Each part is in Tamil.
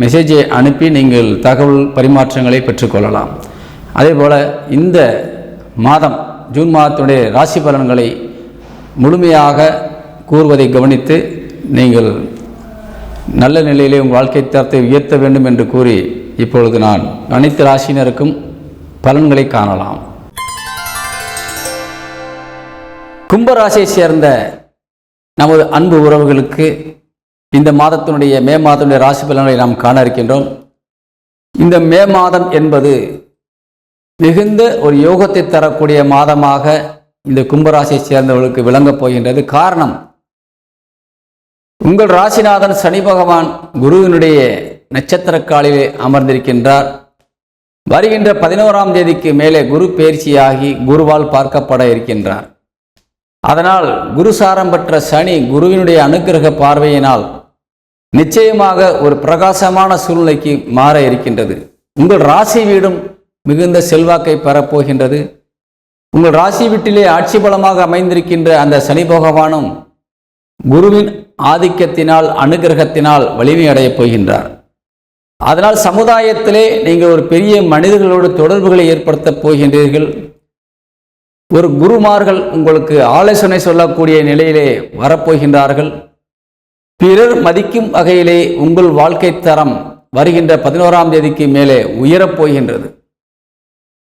மெசேஜை அனுப்பி நீங்கள் தகவல் பரிமாற்றங்களை பெற்றுக்கொள்ளலாம். அதே போல் இந்த மாதம் ஜூன் மாதத்துடைய ராசி பலன்களை முழுமையாக கூறுவதை கவனித்து நீங்கள் நல்ல நிலையிலே உங்கள் வாழ்க்கை தரத்தை உயர்த்த வேண்டும் என்று கூறி இப்பொழுது நான் அனைத்து ராசியினருக்கும் பலன்களை காணலாம். கும்பராசியை சேர்ந்த நமது அன்பு உறவுகளுக்கு இந்த மாதத்தினுடைய மே மாதத்தினுடைய ராசி பலன்களை நாம் காண இருக்கின்றோம். இந்த மே மாதம் என்பது மிகுந்த ஒரு யோகத்தை தரக்கூடிய மாதமாக இந்த கும்பராசியை சேர்ந்தவர்களுக்கு விளங்கப் போகின்றது. காரணம் உங்கள் ராசிநாதன் சனி பகவான் குருவினுடைய நட்சத்திர காலிலே அமர்ந்திருக்கின்றார். வருகின்ற பதினோராம் தேதிக்கு மேலே குரு பயிற்சியாகி குருவால் பார்க்கப்பட இருக்கின்றார். அதனால் குரு சாரம் பெற்ற சனி குருவினுடைய அனுக்கிரக பார்வையினால் நிச்சயமாக ஒரு பிரகாசமான சூழ்நிலைக்கு மாற இருக்கின்றது. உங்கள் ராசி வீடும் மிகுந்த செல்வாக்கை பெறப்போகின்றது. உங்கள் ராசி வீட்டிலே ஆட்சி பலமாக அமைந்திருக்கின்ற அந்த சனி பகவானும் குருவின் ஆதிக்கத்தினால் அனுகிரகத்தினால் வலிமை அடையப் போகின்றார். அதனால் சமுதாயத்திலே நீங்கள் ஒரு பெரிய மனிதர்களோடு தொடர்புகளை ஏற்படுத்தப் போகின்றீர்கள். ஒரு குருமார்கள் உங்களுக்கு ஆலோசனை சொல்லக்கூடிய நிலையிலே வரப்போகின்றார்கள். பிறர் மதிக்கும் வகையிலே உங்கள் வாழ்க்கை தரம் வருகின்ற பதினோராம் தேதிக்கு மேலே உயரப் போகின்றது.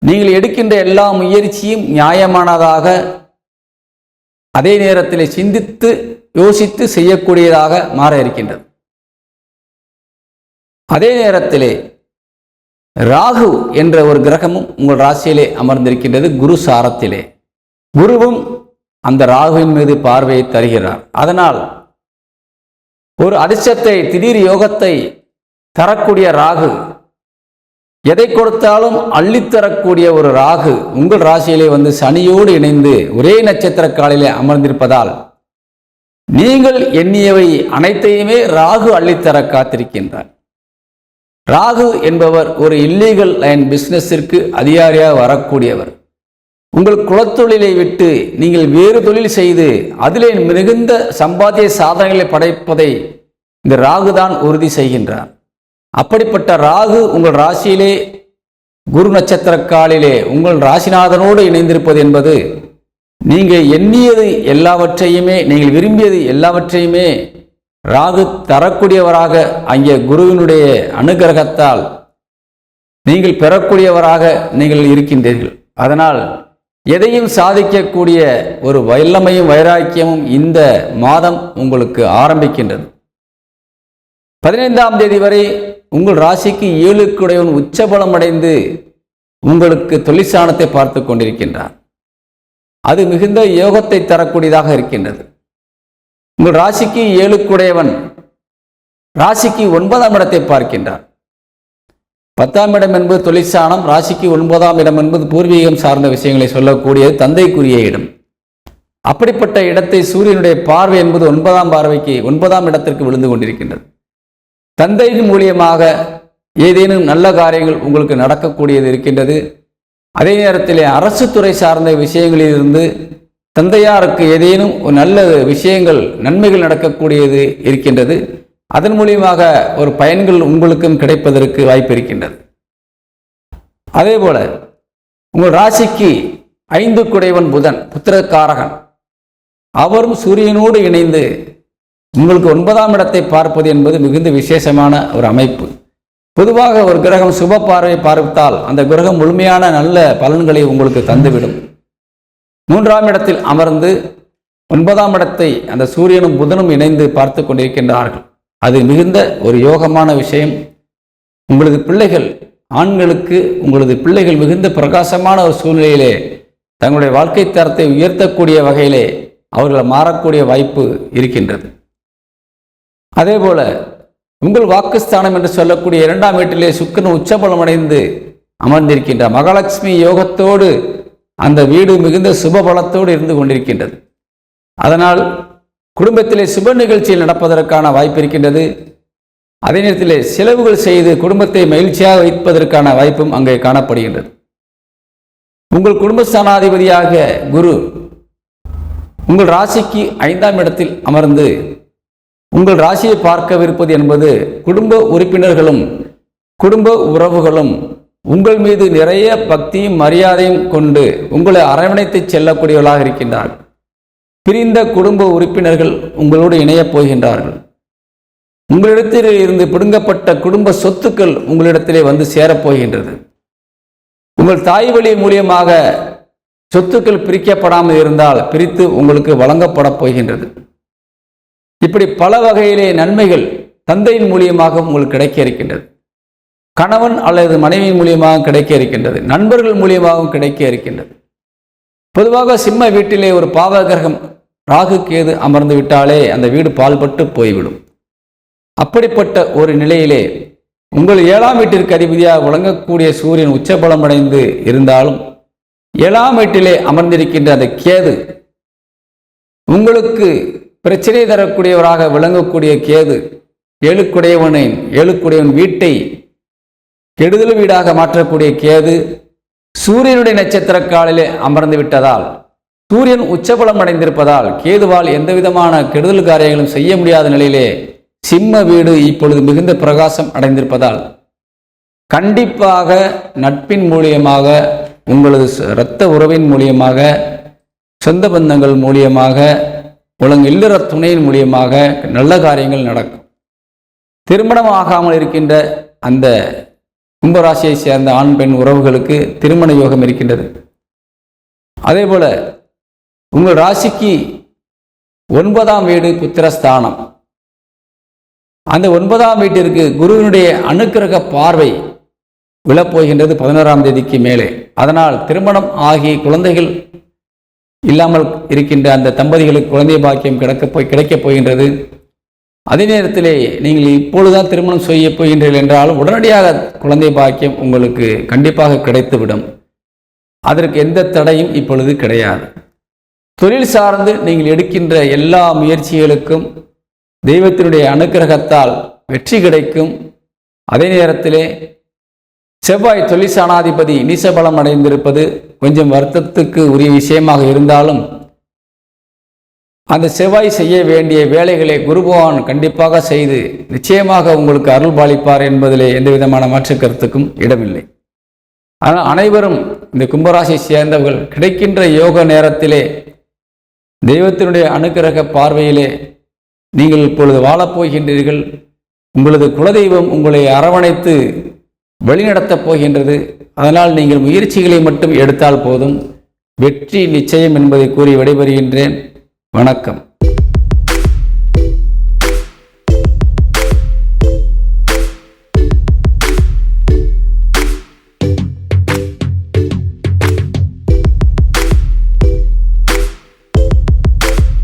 நீங்கள் எடுக்கின்ற எல்லா முயற்சியும் நியாயமானதாக அதே நேரத்தில் சிந்தித்து யோசித்து செய்யக்கூடியதாக மாற இருக்கின்றது. அதே நேரத்திலே ராகு என்ற ஒரு கிரகமும் உங்கள் ராசியிலே அமர்ந்திருக்கின்றது குரு சாரத்திலே. குருவும் அந்த ராகுவின் மீது பார்வையை தருகிறார். அதனால் ஒரு அதிர்ஷ்டத்தை திடீர் யோகத்தை தரக்கூடிய ராகு. எதை கொடுத்தாலும் அள்ளித்தரக்கூடிய ஒரு ராகு உங்கள் ராசியிலே வந்து சனியோடு இணைந்து ஒரே நட்சத்திர காலிலே அமர்ந்திருப்பதால் நீங்கள் எண்ணியவை அனைத்தையுமே ராகு அள்ளித்தர காத்திருக்கின்றார். ராகு என்பவர் ஒரு இல்லீகல் லைன் பிஸ்னஸிற்கு அதிகாரியாக வரக்கூடியவர். உங்கள் குலத்தொழிலை விட்டு நீங்கள் வேறு தொழில் செய்து அதிலே மிகுந்த சம்பாத்திய சாதனைகளை படைப்பதை இந்த ராகு தான் உறுதி செய்கின்றார். அப்படிப்பட்ட ராகு உங்கள் ராசியிலே குரு நட்சத்திர காலிலே உங்கள் ராசிநாதனோடு இணைந்திருப்பது என்பது நீங்கள் எண்ணியது எல்லாவற்றையுமே நீங்கள் விரும்பியது எல்லாவற்றையுமே ராகு தரக்கூடியவராக அங்கே குருவினுடைய அனுகிரகத்தால் நீங்கள் பெறக்கூடியவராக நீங்கள் இருக்கின்றீர்கள். அதனால் எதையும் சாதிக்கக்கூடிய ஒரு வல்லமையும் வைராக்கியமும் இந்த மாதம் உங்களுக்கு ஆரம்பிக்கின்றது. பதினைந்தாம் தேதி வரை உங்கள் ராசிக்கு ஏழுக்குடையவன் உச்சபலம் அடைந்து உங்களுக்கு தொழிற்சாணத்தை பார்த்து கொண்டிருக்கின்றார் அது மிகுந்த யோகத்தை தரக்கூடியதாக இருக்கின்றது. உங்கள் ராசிக்கு ஏழுக்குடையவன் ராசிக்கு ஒன்பதாம் இடத்தை பார்க்கின்றார் பத்தாம் இடம் என்பது தொழிற்சாணம் ராசிக்கு ஒன்பதாம் இடம் என்பது பூர்வீகம் சார்ந்த விஷயங்களை சொல்லக்கூடியது தந்தைக்குரிய இடம். அப்படிப்பட்ட இடத்தை சூரியனுடைய பார்வை என்பது ஒன்பதாம் பார்வைக்கு ஒன்பதாம் இடத்திற்கு விழுந்து கொண்டிருக்கின்றது. தந்தையின் மூலியமாக ஏதேனும் நல்ல காரியங்கள் உங்களுக்கு நடக்கக்கூடியது இருக்கின்றது. அதே நேரத்தில் அரசு துறை சார்ந்த விஷயங்களிலிருந்து தந்தையாருக்கு ஏதேனும் ஒரு நல்ல விஷயங்கள் நன்மைகள் நடக்கக்கூடியது இருக்கின்றது. அதன் மூலியமாக ஒரு பயன்கள் உங்களுக்கும் கிடைப்பதற்கு வாய்ப்பு இருக்கின்றது. அதே போல உங்கள் ராசிக்கு ஐந்து குடைவன் புதன் புத்திரக்காரகன். அவரும் சூரியனோடு இணைந்து உங்களுக்கு ஒன்பதாம் இடத்தை பார்ப்பது என்பது மிகுந்த விசேஷமான ஒரு அமைப்பு. பொதுவாக ஒரு கிரகம் சுப பார்வை பார்த்தால் அந்த கிரகம் முழுமையான நல்ல பலன்களை உங்களுக்கு தந்துவிடும். மூன்றாம் இடத்தில் அமர்ந்து ஒன்பதாம் இடத்தை அந்த சூரியனும் புதனும் இணைந்து பார்த்து கொண்டிருக்கின்றார்கள். அது மிகுந்த ஒரு யோகமான விஷயம். உங்களது பிள்ளைகள் ஆண்களுக்கு உங்களது பிள்ளைகள் மிகுந்த பிரகாசமான ஒரு சூழ்நிலையிலே தங்களுடைய வாழ்க்கை தரத்தை உயர்த்தக்கூடிய வகையிலே அவர்கள் மாறக்கூடிய வாய்ப்பு இருக்கின்றது. அதே போல உங்கள் வாக்குஸ்தானம் என்று சொல்லக்கூடிய இரண்டாம் வீட்டிலே சுக்கரன் உச்சபலம் அடைந்து அமர்ந்திருக்கின்ற மகாலட்சுமி யோகத்தோடு அந்த வீடு மிகுந்த சுபபலத்தோடு இருந்து கொண்டிருக்கின்றது. அதனால் குடும்பத்திலே சுப நிகழ்ச்சியில் நடப்பதற்கான வாய்ப்பு இருக்கின்றது. அதே நேரத்தில் செலவுகள் செய்து குடும்பத்தை மகிழ்ச்சியாக வைப்பதற்கான வாய்ப்பும் அங்கே காணப்படுகின்றது. உங்கள் குடும்பஸ்தானாதிபதியாக குரு உங்கள் ராசிக்கு ஐந்தாம் இடத்தில் அமர்ந்து உங்கள் ராசியை பார்க்கவிருப்பது என்பது குடும்ப உறுப்பினர்களும் குடும்ப உறவுகளும் உங்கள் மீது நிறைய பக்தியும் மரியாதையும் கொண்டு உங்களை அரவணைத்து செல்லக்கூடியவர்களாக இருக்கின்றார்கள். பிரிந்த குடும்ப உறுப்பினர்கள் உங்களோடு இணையப் போகின்றார்கள். உங்களிடத்தில் இருந்து பிடுங்கப்பட்ட குடும்ப சொத்துக்கள் உங்களிடத்திலே வந்து சேரப்போகின்றது உங்கள் தாய் வழி மூலியமாக சொத்துக்கள் பிரிக்கப்படாமல் இருந்தால் பிரித்து உங்களுக்கு வழங்கப்படப் போகின்றது. இப்படி பல வகையிலே நன்மைகள் தந்தையின் மூலியமாக உங்களுக்கு கிடைக்க இருக்கின்றது. கணவன் அல்லது மனைவி மூலியமாக கிடைக்க இருக்கின்றது. நண்பர்கள் மூலியமாகவும் கிடைக்க இருக்கின்றது. பொதுவாக சிம்ம வீட்டிலே ஒரு பாவகிரகம் ராகு கேது அமர்ந்து விட்டாலே அந்த வீடு பால்பட்டு போய்விடும். அப்படிப்பட்ட ஒரு நிலையிலே உங்கள் ஏழாம் வீட்டிற்கு அதிபதியாக விளங்கக்கூடிய சூரியன் உச்சபலம் அடைந்து இருந்தாலும் ஏழாம் வீட்டிலே அமர்ந்திருக்கின்ற அந்த கேது உங்களுக்கு பிரச்சனை தரக்கூடியவராக விளங்கக்கூடிய கேது ஏழுக்குடையவனை ஏழுக்குடையவன் வீட்டை கெடுதல் வீடாக மாற்றக்கூடிய கேது சூரியனுடைய நட்சத்திர காலிலே அமர்ந்து விட்டதால் சூரியன் உச்சபலம் அடைந்திருப்பதால் கேதுவால் எந்தவிதமான கெடுதல் காரியங்களும் செய்ய முடியாத நிலையிலே சிம்ம வீடு இப்பொழுது மிகுந்த பிரகாசம் அடைந்திருப்பதால் கண்டிப்பாக நட்பின் மூலியமாக உங்களது இரத்த உறவின் மூலியமாக சொந்த பந்தங்கள் மூலியமாக உலக இல்லற துணையின் மூலியமாக நல்ல காரியங்கள் நடக்கும். திருமணம் ஆகாமல் இருக்கின்ற அந்த கும்பராசியை சேர்ந்த ஆண் பெண் உறவுகளுக்கு திருமண யோகம் இருக்கின்றது. அதே போல உங்கள் ராசிக்கு ஒன்பதாம் வீடு புத்திரஸ்தானம். அந்த ஒன்பதாம் வீட்டிற்கு குருவினுடைய அனுக்கிரக பார்வை விழப்போகின்றது பதினோராம் தேதிக்கு மேலே. அதனால் திருமணம் ஆகி குழந்தைகள் இல்லாமல் இருக்கின்ற அந்த தம்பதிகளுக்கு குழந்தை பாக்கியம் கிடைக்க போய் கிடைக்கப் போகின்றது. அதே நேரத்திலே நீங்கள் இப்பொழுதுதான் திருமணம் செய்ய போகின்றீர்கள் என்றாலும் உடனடியாக குழந்தை பாக்கியம் உங்களுக்கு கண்டிப்பாக கிடைத்துவிடும். அதற்கு எந்த தடையும் இப்பொழுது கிடையாது. தொழில் சார்ந்து நீங்கள் எடுக்கின்ற எல்லா முயற்சிகளுக்கும் தெய்வத்தினுடைய அனுக்கிரகத்தால் வெற்றி கிடைக்கும். அதே நேரத்திலே செவ்வாய் தொழிற்சானாதிபதி நீசபலம் அடைந்திருப்பது கொஞ்சம் வருத்தத்துக்கு உரிய விஷயமாக இருந்தாலும் அந்த செவ்வாய் செய்ய வேண்டிய வேலைகளை குருபகவான் கண்டிப்பாக செய்து நிச்சயமாக உங்களுக்கு அருள் பாலிப்பார் என்பதிலே எந்த விதமான மாற்று கருத்துக்கும் இடமில்லை. ஆனால் அனைவரும் இந்த கும்பராசியை சேர்ந்தவர்கள் கிடைக்கின்ற யோக நேரத்திலே தெய்வத்தினுடைய அனுக்கிரக பார்வையிலே நீங்கள் இப்பொழுது வாழப்போகின்றீர்கள் உங்களது குலதெய்வம் உங்களை அரவணைத்து வழிநடத்தப் போகின்றது. அதனால் நீங்கள் முயற்சிகளை மட்டும் எடுத்தால் போதும். வெற்றி நிச்சயம் என்பதை கூறி விடைபெறுகின்றேன். வணக்கம்.